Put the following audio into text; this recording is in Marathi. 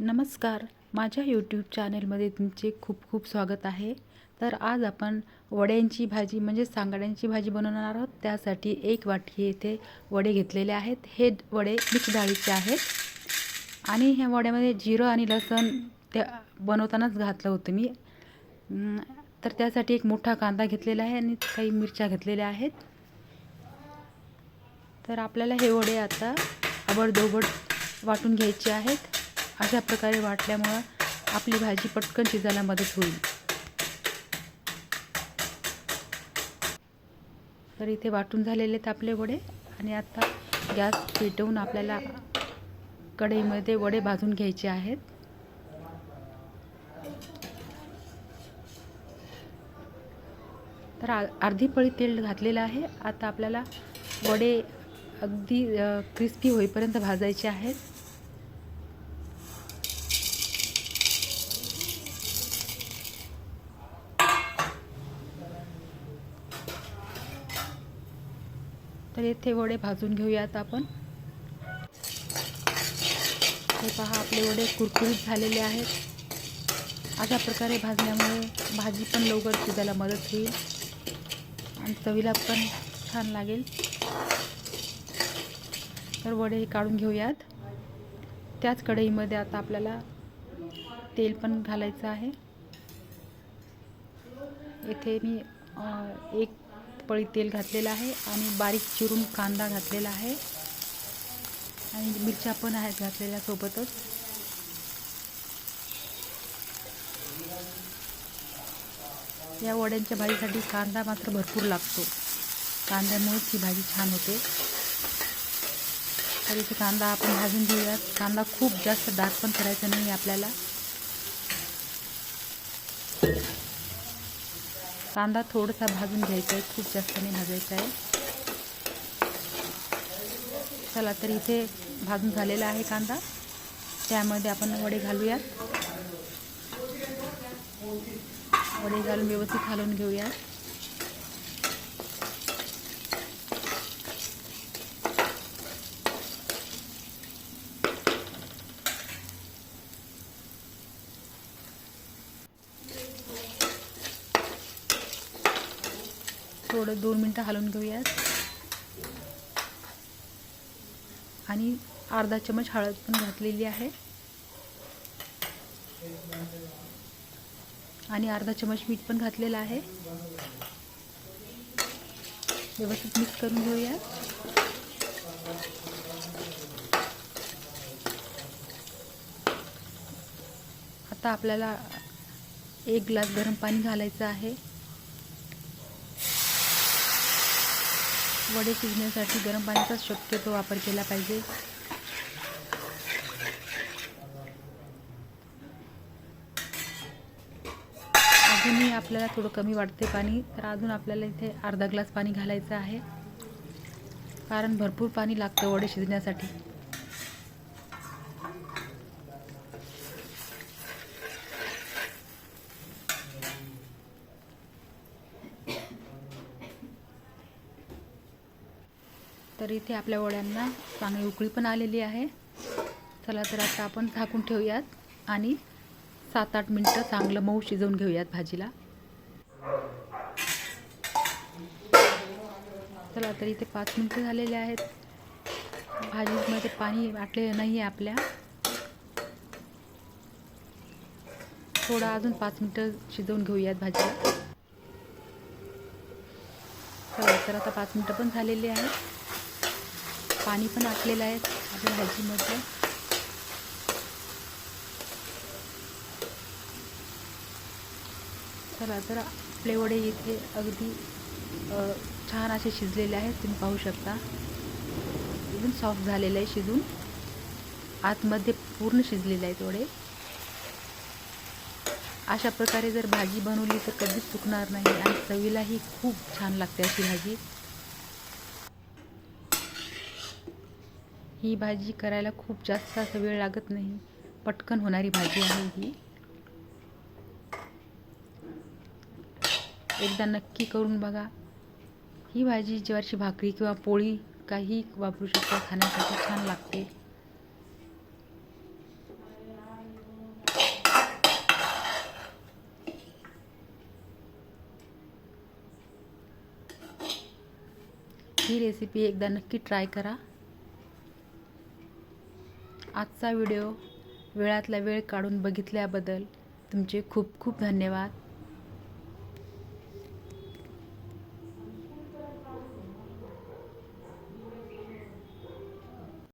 नमस्कार. माझ्या यूट्यूब चॅनेलमध्ये तुमचे खूप खूप स्वागत आहे. तर आज आपण वड्यांची भाजी म्हणजे सांगाड्यांची भाजी बनवणार आहोत. त्यासाठी एक वाटी येथे वडे घेतलेले आहेत. हे वडे मिक्स डाळीचे आहेत. आणि ह्या वड्यामध्ये जिरं आणि लसण त्या बनवतानाच घातलं होतं मी. तर त्यासाठी एक मोठा कांदा घेतलेला आहे आणि काही मिरच्या घेतलेल्या आहेत. तर आपल्याला हे वडे आता आबडधोबड वाटून घ्यायचे आहेत. अशा प्रकारे वाटल्यामुळं आपली भाजी पटकन शिजायला मदत होईल. तर इथे वाटून झालेले आहेत आपले वडे आणि आता गॅस पेटवून आपल्याला कढईमध्ये वडे भाजून घ्यायचे आहेत. तर आ- अर्धी पळी तेल घातलेलं आहे. आता आपल्याला वडे अगदी क्रिस्पी होईपर्यंत भाजायचे आहेत. तर येथे वडे भाजून घेऊयात आपण. हे पहा आपले वडे कुरकुरीत झालेले आहेत. अशा प्रकारे भाजल्यामुळे भाजी पण लवकर शिजायला मदत होईल आणि चवीला पण छान लागेल. तर वडे काढून घेऊयात. त्याच कढईमध्ये आता आपल्याला तेल पण घालायचं आहे. येथे मी एक पळी तेल घातलेलं आहे आणि बारीक चिरून कांदा घातलेला आहे. आणि मिरच्या पण आहेत घातलेल्या सोबतच. या वड्यांच्या भाजीसाठी कांदा मात्र भरपूर लागतो. कांद्यामुळेच ही भाजी छान होते. तर इथे कांदा आपण भाजून घेऊयात. कांदा खूप जास्त डार्क पण करायचा नाही आपल्याला. कांदा थोडासा भाजून घ्यायचा आहे. खूप जास्त नाही भाजायचा आहे. चला तर इथे भाजून झालेला आहे कांदा. त्यामध्ये आपण वडे घालूयात. वडे घालून व्यवस्थित घालून घेऊयात. थोडं दोन मिनटं हलवून घेऊयात. आणि अर्धा चमच हळद पण घातलेली आहे. आणि अर्धा चमच मीठ पण घातलेलं आहे. व्यवस्थित मिक्स करून घेऊयात. आता आपल्याला एक ग्लास गरम पाणी घालायचं आहे. वडे शिजण्यासाठी गरम पाण्याचा शक्यतो वापर केला पाहिजे. अजूनही आपल्याला थोडं कमी वाटते पाणी तर अजून आपल्याला इथे अर्धा ग्लास पाणी घालायचं आहे. कारण भरपूर पाणी लागतं वडे शिजण्यासाठी. तर इथे आपल्या वड्यांना चांगली उकळी पण आलेली आहे. चला तर आता आपण झाकून ठेवूयात आणि सात आठ मिनटं चांगलं मऊ शिजवून घेऊयात भाजीला. चला तर इथे पाच मिनटं झालेले आहेत. भाजीमध्ये पाणी वाटलेलं नाही आहे आपल्या. थोडा अजून पाच मिनटं शिजवून घेऊयात भाजीला. चला तर आता पाच मिनटं पण झालेली आहेत. पाणी पण आटलेलं आहे आपल्या भाजीमध्ये चला तर आपले वडे इथे अगदी छान असे शिजलेले आहेत तुम्ही पाहू शकता. एकदम सॉफ्ट झालेलं आहे शिजून. आतमध्ये पूर्ण शिजलेले आहेत वडे. अशा प्रकारे जर भाजी बनवली तर कधीच चुकणार नाही आणि चवीलाही खूप छान लागते अशी भाजी. ही भाजी करायला खूप जास्त असा वेळ लागत नाही. पटकन होणारी भाजी आहे ही. एकदा नक्की करून बघा. ही भाजी ज्वारीची भाकरी किंवा पोळी काही वापरू शकता खाण्यासाठी छान लागते. ही रेसिपी एकदा नक्की ट्राय करा. आजचा व्हिडिओ वेळातला वेळ काढून बघितल्याबद्दल तुमचे खूप खूप धन्यवाद.